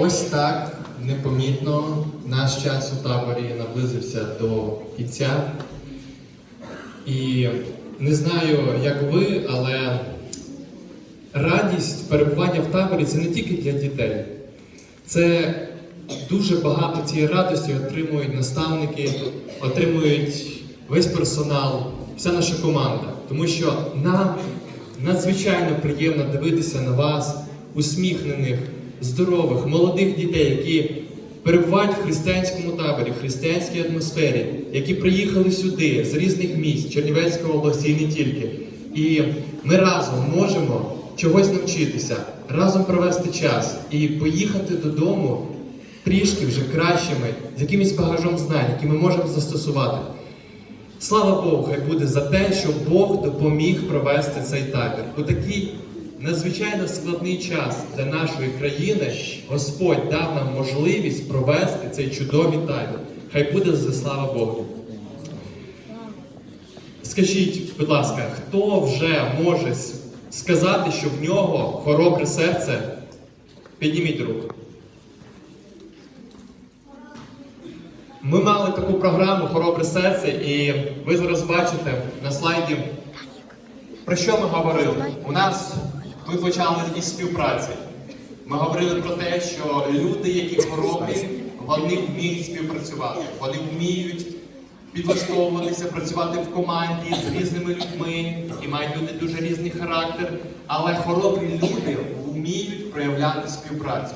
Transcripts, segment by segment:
Ось так непомітно наш час у таборі наблизився до кінця. І не знаю, як ви, але радість перебування в таборі це не тільки для дітей. Це дуже багато цієї радості отримують наставники, отримують весь персонал, вся наша команда. Тому що нам надзвичайно приємно дивитися на вас, усміхнених, здорових, молодих дітей, які перебувають в християнському таборі, в християнській атмосфері, які приїхали сюди з різних місць Чернівецької області і не тільки. І ми разом можемо чогось навчитися, разом провести час і поїхати додому трішки вже кращими, з якимось багажом знань, які ми можемо застосувати. Слава Богу, хай буде за те, що Бог допоміг провести цей табір. У такий надзвичайно складний час для нашої країни Господь дав нам можливість провести цей чудовий табір. Хай буде за слава Богу. Скажіть, будь ласка, хто вже може сказати, що в нього хоробре серце? Підніміть руку. Ми мали таку програму Хоробре серце, і ви зараз бачите на слайді, про що ми говорили. У нас ми почали із співпраці. Ми говорили про те, що люди, які хоробрі, вони вміють співпрацювати, вони вміють підлаштовуватися, працювати в команді з різними людьми, і мають люди дуже різний характер, але хоробрі люди вміють проявляти співпрацю.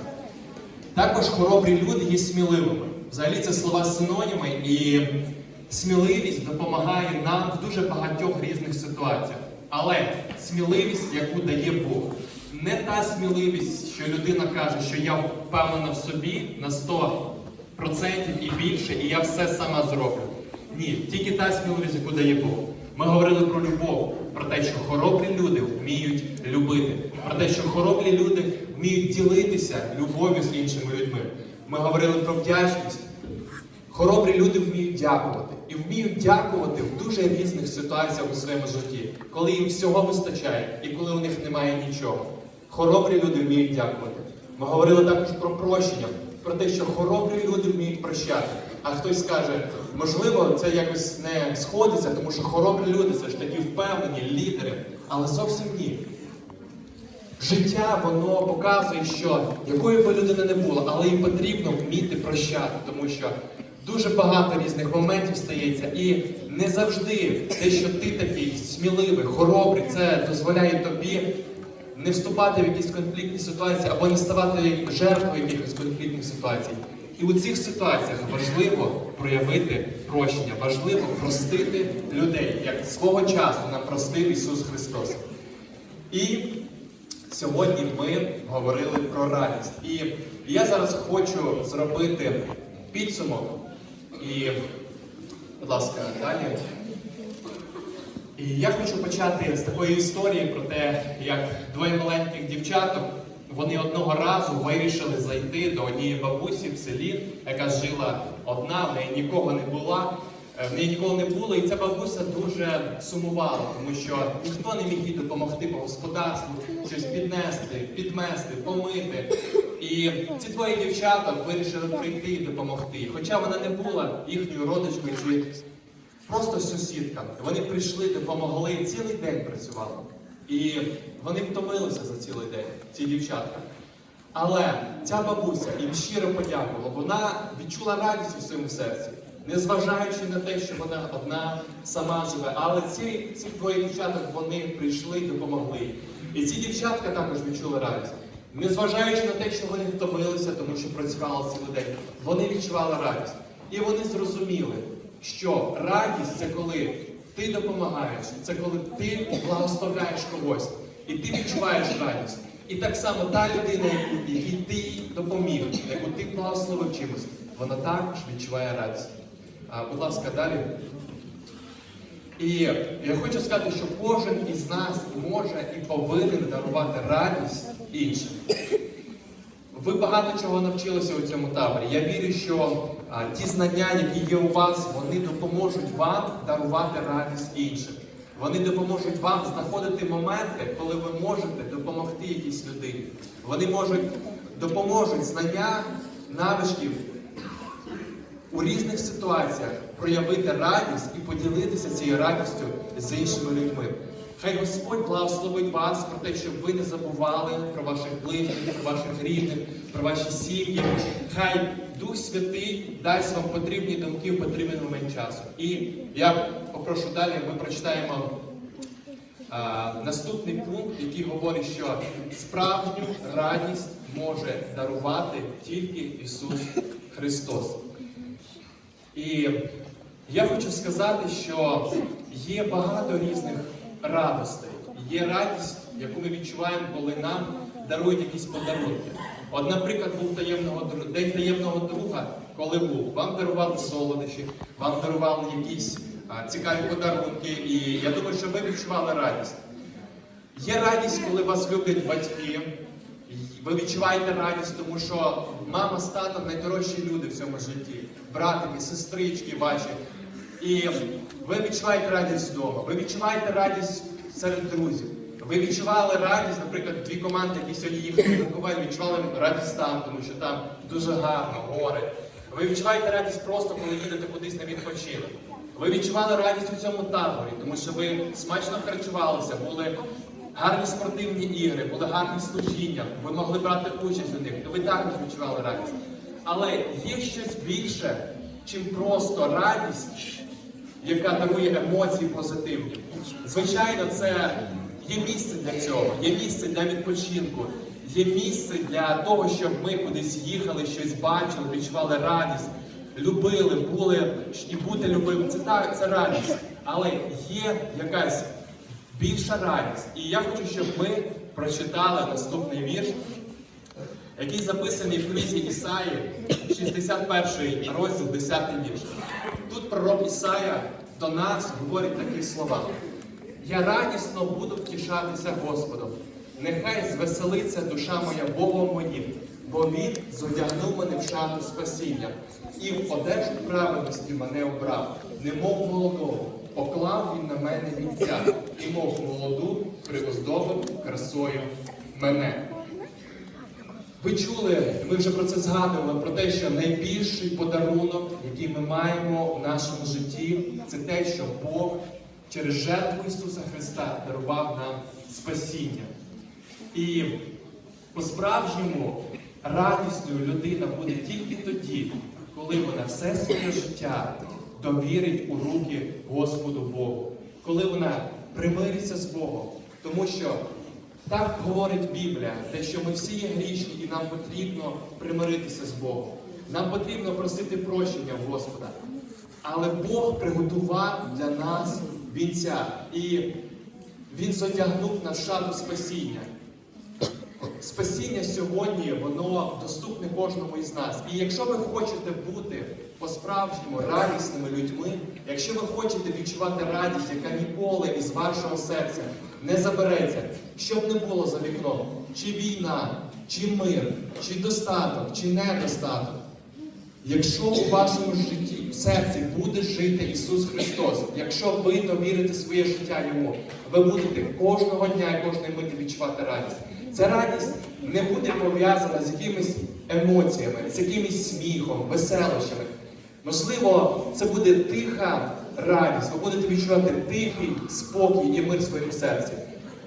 Також хоробрі люди є сміливими. Взагалі це слова синоніми, і сміливість допомагає нам в дуже багатьох різних ситуаціях. Але сміливість, яку дає Бог, не та сміливість, що людина каже, що я впевнена в собі на 100% і більше, і я все сама зроблю. Ні, тільки та сміливість, яку дає Бог. Ми говорили про любов, про те, що хоробрі люди вміють любити, про те, що хоробрі люди вміють ділитися любов'ю з іншими людьми. Ми говорили про вдячність. Хоробрі люди вміють дякувати. І вміють дякувати в дуже різних ситуаціях у своєму житті, коли їм всього вистачає і коли у них немає нічого. Хоробрі люди вміють дякувати. Ми говорили також про прощення, про те, що хоробрі люди вміють прощати. А хтось скаже, можливо, це якось не сходиться, тому що хоробрі люди це ж такі впевнені лідери, але зовсім ні. Життя воно показує, що якою би людина не була, але їм потрібно вміти прощати, тому що дуже багато різних моментів стається, і не завжди те, що ти такий сміливий, хоробрий, це дозволяє тобі не вступати в якісь конфліктні ситуації або не ставати жертвою якихось конфліктних ситуацій. І у цих ситуаціях важливо проявити прощення, важливо простити людей, як свого часу нам простив Ісус Христос. І Сьогодні ми говорили про радість. І я зараз хочу зробити підсумок. І, будь ласка, далі. І я хочу почати з такої історії про те, як двоє маленьких дівчаток вони одного разу вирішили зайти до однієї бабусі в селі, яка жила одна, в неї нікого не була. Е, В неї ніколи не було, і ця бабуся дуже сумувала, тому що ніхто не міг їй допомогти по господарству, щось піднести, підмести, помити. І ці двоє дівчаток вирішили прийти і допомогти. Хоча вона не була їхньою родичкою чи просто сусідка. Вони прийшли, допомогли, цілий день працювали. І вони втомилися за цілий день, ці дівчатка. Але ця бабуся їм щиро подякувала. Вона відчула радість у своєму серці, незважаючи на те, що вона одна сама живе. Але ці, ці двоє дівчаток вони прийшли і допомогли. І ці дівчатка також відчули радість. Незважаючи на те, що вони втомилися, тому що працювали цілий день, вони відчували радість. І вони зрозуміли, що радість це коли ти допомагаєш, це коли ти благословляєш когось, і ти відчуваєш радість. І так само та людина, якій ти допоміг, яку ти благословив чимось, вона також відчуває радість. А, будь ласка, далі. І я хочу сказати, що кожен із нас може і повинен дарувати радість іншим. Ви багато чого навчилися у цьому таборі. Я вірю, що а, ті знання, які є у вас, вони допоможуть вам дарувати радість іншим. Вони допоможуть вам знаходити моменти, коли ви можете допомогти якійсь людині. Вони можуть допоможуть знання навичків у різних ситуаціях проявити радість і поділитися цією радістю з іншими людьми. Хай Господь благословить вас про те, щоб ви не забували про ваших ближніх, про ваших рідних, про ваші сім'ї. Хай Дух Святий дасть вам потрібні думки в потрібний момент часу. І я попрошу далі, ми прочитаємо а, наступний пункт, який говорить, що справжню радість може дарувати тільки Ісус Христос. І я хочу сказати, що є багато різних радостей. Є радість, яку ми відчуваємо, коли нам дарують якісь подарунки. От, наприклад, був таємного день таємного друга, коли був, вам дарували солодощі, вам дарували якісь а, цікаві подарунки, і я думаю, що ви відчували радість. Є радість, коли вас люблять батьки. Ви відчуваєте радість, тому що мама з татом найдорожчі люди в цьому житті, братики, сестрички ваші. І ви відчуваєте радість вдома, ви відчуваєте радість серед друзів. Ви відчували радість, наприклад, дві команди, які сьогодні їхали на Коваль, відчували радість там, тому що там дуже гарно, гори. Ви відчуваєте радість просто, коли їдете кудись на відпочинок. Ви відчували радість у цьому таборі, тому що ви смачно харчувалися, були гарні спортивні ігри, були гарні служіння, ви могли брати участь у них, ви також відчували радість. Але є щось більше, чим просто радість, яка дарує емоції позитивні. Звичайно, це є місце для цього, є місце для відпочинку, є місце для того, щоб ми кудись їхали, щось бачили, відчували радість, любили, були і бути любимим. Це так, це радість. Але є якась більша радість. І я хочу, щоб ми прочитали наступний вірш, який записаний в книзі Ісаї, 61 розділ, 10 вірш. Тут пророк Ісая до нас говорить такі слова. Я радісно буду втішатися Господом. Нехай звеселиться душа моя Богом моїм, бо Він зодягнув мене в шату спасіння, і в одежу праведності мене обрав, немов молодого, поклав він на мене вінця, і мов молоду приоздобив красою мене. Ви чули, ми вже про це згадували, про те, що найбільший подарунок, який ми маємо в нашому житті, це те, що Бог через жертву Ісуса Христа дарував нам спасіння. І по-справжньому радісною людина буде тільки тоді, коли вона все своє життя довірить у руки Господу Богу, коли вона примириться з Богом, тому що так говорить Біблія, те, що ми всі є грішні і нам потрібно примиритися з Богом. Нам потрібно просити прощення в Господа. Але Бог приготував для нас вінця, і Він зодягнув на шату спасіння. Спасіння сьогодні, воно доступне кожному із нас. І якщо ви хочете бути по-справжньому радісними людьми, якщо ви хочете відчувати радість, яка ніколи із вашого серця не забереться, що б не було за вікном, чи війна, чи мир, чи достаток, чи недостаток. Якщо у вашому житті, в серці буде жити Ісус Христос, якщо ви довірите своє життя Йому, ви будете кожного дня і кожної миті відчувати радість. Ця радість не буде пов'язана з якимись емоціями, з якимось сміхом, веселощами. Можливо, це буде тиха радість, ви будете відчувати тихий спокій і мир в своєму серці.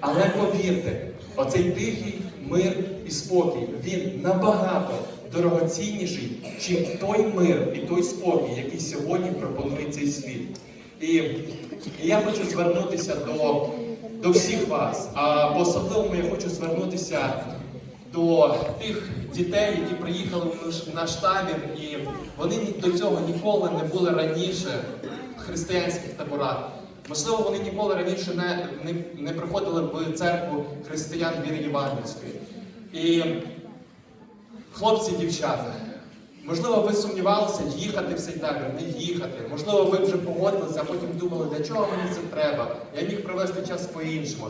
Але повірте, оцей тихий мир і спокій, він набагато дорогоцінніший, чим той мир і той спокій, який сьогодні пропонує цей світ. І, і я хочу звернутися до, до всіх вас, а по-особливому я хочу звернутися до тих дітей, які приїхали в наш, табір, і вони до цього ніколи не були раніше християнських таборах. Можливо, вони ніколи раніше не, не, не приходили в церкву християн віри Євангельської. І хлопці і дівчата, можливо, ви сумнівалися, їхати в цей табір, не їхати. Можливо, ви вже погодилися, а потім думали, для чого мені це треба. Я міг провести час по-іншому.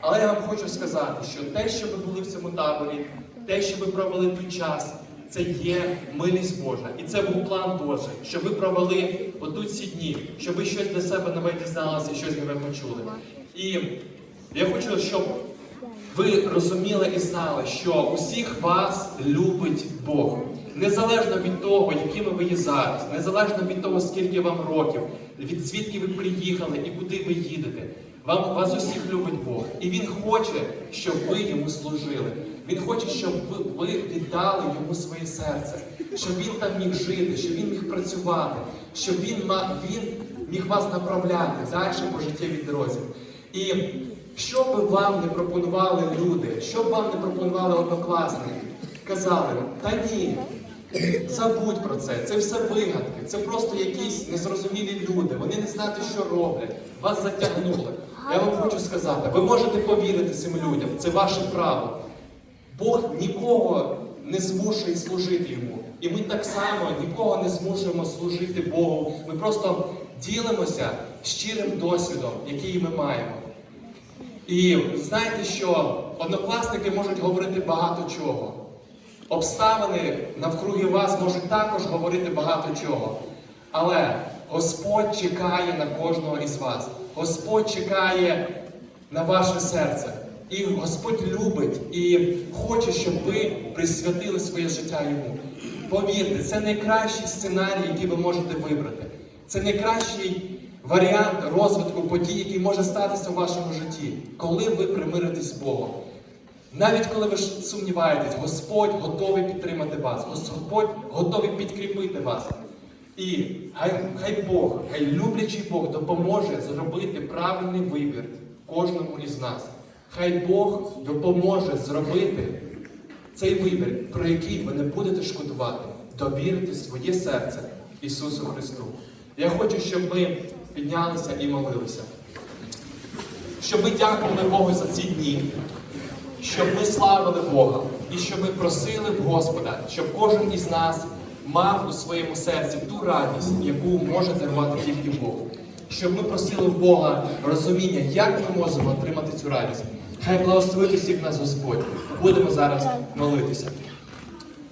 Але я вам хочу сказати, що те, що ви були в цьому таборі, те, що ви провели тут час, це є милість Божа. І це був план Божий, щоб ви провели отут ці дні, щоб ви щось для себе нове дізналися, щось нове почули. І я хочу, щоб ви розуміли і знали, що усіх вас любить Бог. Незалежно від того, якими ви є зараз, незалежно від того, скільки вам років, від звідки ви приїхали і куди ви їдете. Вам вас усіх любить Бог. І Він хоче, щоб ви йому служили. Він хоче, щоб ви, віддали йому своє серце, щоб він там міг жити, щоб він міг працювати, щоб він, він міг вас направляти далі по життєвій дорозі. І що би вам не пропонували люди, що б вам не пропонували однокласники, казали, та ні, забудь про це, це все вигадки, це просто якісь незрозумілі люди, вони не знають, що роблять, вас затягнули. Я вам хочу сказати, ви можете повірити цим людям, це ваше право. Бог нікого не змушує служити йому. І ми так само нікого не змушуємо служити Богу. Ми просто ділимося щирим досвідом, який ми маємо. І знаєте, що однокласники можуть говорити багато чого. Обставини навкруги вас можуть також говорити багато чого. Але Господь чекає на кожного із вас. Господь чекає на ваше серце. І Господь любить і хоче, щоб ви присвятили своє життя йому. Повірте, це найкращий сценарій, який ви можете вибрати. Це найкращий варіант розвитку подій, який може статися у вашому житті, коли ви примиритесь з Богом. Навіть коли ви сумніваєтесь, Господь готовий підтримати вас, Господь готовий підкріпити вас. І хай, хай Бог, хай люблячий Бог допоможе зробити правильний вибір кожному із нас. Хай Бог допоможе зробити цей вибір, про який ви не будете шкодувати, довірити своє серце Ісусу Христу. Я хочу, щоб ми піднялися і молилися. Щоб ми дякували Богу за ці дні, щоб ми славили Бога і щоб ми просили в Господа, щоб кожен із нас мав у своєму серці ту радість, яку може дарувати тільки Бог. Щоб ми просили в Бога розуміння, як ми можемо отримати цю радість. Хай благословить усіх нас Господь. Будемо зараз молитися.